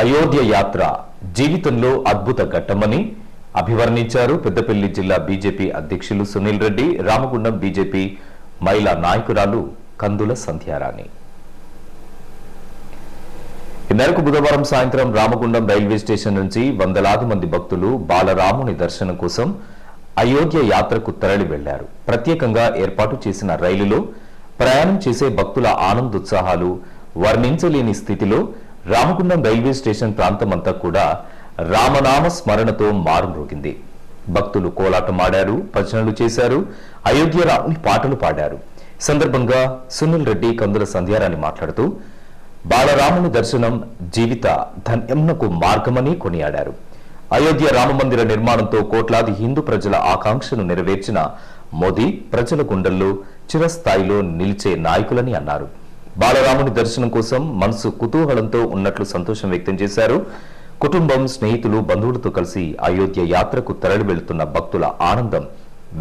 అయోధ్య యాత్ర జీవితంలో అద్భుత ఘట్టమని అభివర్ణించారు పెద్దపల్లి జిల్లా బీజేపీ అధ్యక్షులు సునీల్ రెడ్డి రామగుండం బీజేపీ మహిళా నాయకురాలు కందుల సంధ్యారాణి. ఈ మేరకు బుధవారం సాయంత్రం రామగుండం రైల్వే స్టేషన్ నుంచి వందలాది మంది భక్తులు బాలరాముని దర్శనం కోసం అయోధ్య యాత్రకు తరలి వెళ్ళారు. ప్రత్యేకంగా ఏర్పాటు చేసిన రైలులో ప్రయాణం చేసే భక్తుల ఆనందోత్సాహాలు వర్ణించలేని స్థితిలో రామగుండం రైల్వే స్టేషన్ ప్రాంతమంతా కూడా రామనామ స్మరణతో మారుమ్రోగింది. భక్తులు కోలాటమాడారు భజనలు చేశారు అయోధ్య రాముని పాటలు పాడారు. సందర్భంగా సునీల్ రెడ్డి కందుల సంధ్యారాణి మాట్లాడుతూ బాలరాముని దర్శనం జీవిత ధన్యంనకు మార్గమని కొనియాడారు. అయోధ్య రామమందిర నిర్మాణంతో కోట్లాది హిందూ ప్రజల ఆకాంక్షను నెరవేర్చిన మోదీ ప్రజల గుండెల్లో చిరస్థాయిలో నిలిచే నాయకులని అన్నారు. బాలరాముని దర్శనం కోసం మనసు కుతూహలంతో ఉన్నట్లు సంతోషం వ్యక్తం చేశారు. కుటుంబం స్నేహితులు బంధువులతో కలిసి అయోధ్య యాత్రకు తరలి వెళుతున్న భక్తుల ఆనందం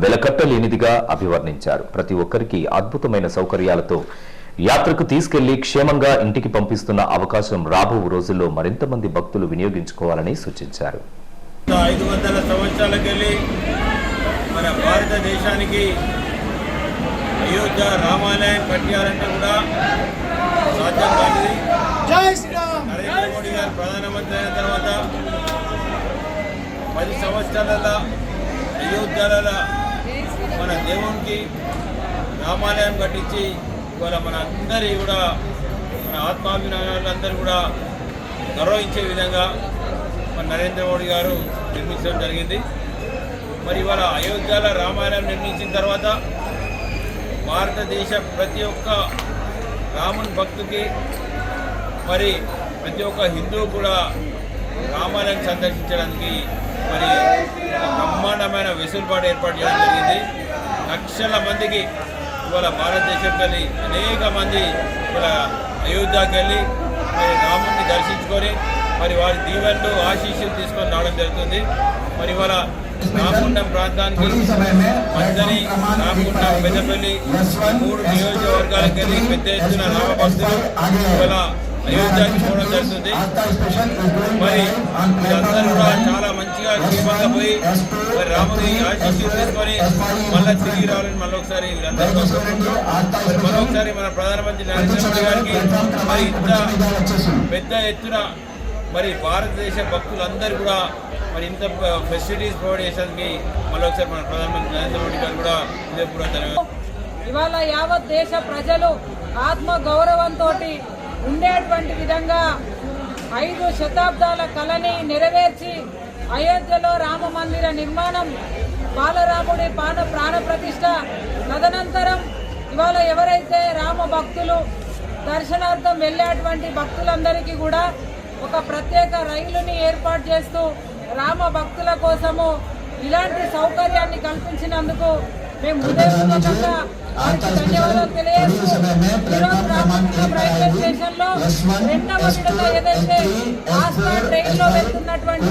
వెలకట్టలేనిదిగా అభివర్ణించారు. ప్రతి ఒక్కరికి అద్భుతమైన సౌకర్యాలతో యాత్రకు తీసుకెళ్ళి క్షేమంగా ఇంటికి పంపిస్తున్న అవకాశం రాబో రోజుల్లో మరింత మంది భక్తులు వినియోగించుకోవాలని సూచించారు. ఐదు వందల సంవత్సరాలకెళ్ళి మన భారతదేశానికి అయోధ్య రామాలయం కట్టాలంటే కూడా సాధ్యం శ్రీరామ్! నరేంద్ర మోడీ గారు ప్రధానమంత్రి అయిన తర్వాత పది సంవత్సరాల అయోధ్యల మన దేవునికి రామాలయం కట్టించి ఇవాళ మన అందరి కూడా మన ఆత్మాభిమానులందరూ కూడా గౌరవించే విధంగా మన నరేంద్ర మోడీ గారు నిర్మించడం జరిగింది. మరి ఇవాళ అయోధ్యలో రామాయణం నిర్మించిన తర్వాత భారతదేశ ప్రతి ఒక్క రాముని భక్తుకి మరి ప్రతి ఒక్క హిందువు కూడా రామాలయం సందర్శించడానికి మరి బ్రహ్మాండమైన వెసులుబాటు ఏర్పాటు చేయడం జరిగింది. లక్షల మందికి ఇవాళ భారతదేశంకి వెళ్ళి అనేక మంది ఇవాళ అయోధ్యకి వెళ్ళి మరి రాముడిని దర్శించుకొని మరి వారి దీవెనలు ఆశీస్సులు తీసుకొని రావడం జరుగుతుంది. మరి ఇవాళ రామగుండం ప్రాంతానికి మందని రామగుండం పెద్దపల్లి మూడు నియోజకవర్గాలకు వెళ్ళి పెద్ద ఎత్తున రామభక్తులు ఇవాళ అయోధ్యకి పోవడం జరుగుతుంది. మరి అందరూ కూడా చాలా మంచిగా క్షేమంగా పోయి మరి రాముడి ఆశీస్సులు తీసుకొని మళ్ళీ తిరిగి రావాలని మళ్ళీ ఒకసారి వీళ్ళందరూ మరి మరొకసారి మన ప్రధానమంత్రి నరేంద్ర మోడీ గారికి మరి ఇంత పెద్ద ఎత్తున మరి భారతదేశ భక్తులందరూ కూడా మరి ఇంత ఫెసిలిటీస్ ప్రొవైడ్ చేసేందుకు మళ్ళీ మన ప్రధానమంత్రి నరేంద్ర మోడీ గారు కూడా ఇదే ధన్యవాదాలు. ఇవాళ యావత్ దేశ ప్రజలు ఆత్మ గౌరవంతో ఉండేటువంటి విధంగా ఐదు శతాబ్దాల కళని నెరవేర్చి అయోధ్యలో రామ మందిర నిర్మాణం బాలరాముడి పాన ప్రాణ ప్రతిష్ట తదనంతరం ఇవాళ ఎవరైతే రామ భక్తులు దర్శనార్థం వెళ్ళేటువంటి భక్తులందరికీ కూడా ఒక ప్రత్యేక రైలుని ఏర్పాటు చేస్తూ రామ భక్తుల కోసము ఇలాంటి సౌకర్యాన్ని కల్పించినందుకు మేము హృదయపూర్వకంగా వారికి ధన్యవాదాలు తెలియజేస్తూ ఈరోజు రామగుండం రైల్వే స్టేషన్లో రెండవ విడత ఏదైతే ఆస్థా ట్రైన్లో వెళ్తున్నటువంటి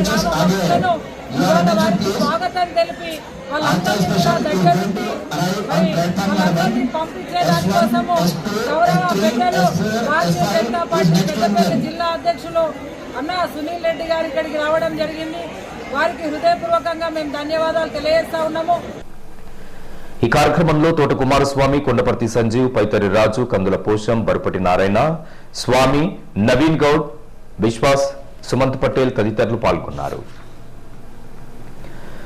ఇవాళ వారికి స్వాగతం తెలిపి వాళ్ళందరినీ కూడా దగ్గరుండి మరి వాళ్ళందరినీ పంపించే దానికోసము గౌరవ పెద్దలు భారతీయ జనతా పార్టీ పెద్దపల్లి జిల్లా అధ్యక్షులు అన్న సునీల్ రెడ్డి గారు ఇక్కడికి రావడం జరిగింది. వారికి హృదయపూర్వకంగా మేము ధన్యవాదాలు తెలియజేస్తా ఉన్నాము. ఈ కార్యక్రమంలో తోట కుమారస్వామి కొండపర్తి సంజీవ్ పైతరి రాజు కందుల పోషం బరుపటి నారాయణ స్వామి నవీన్ గౌడ్ విశ్వాస్ సుమంత్ పటేల్ తదితరులు పాల్గొన్నారు.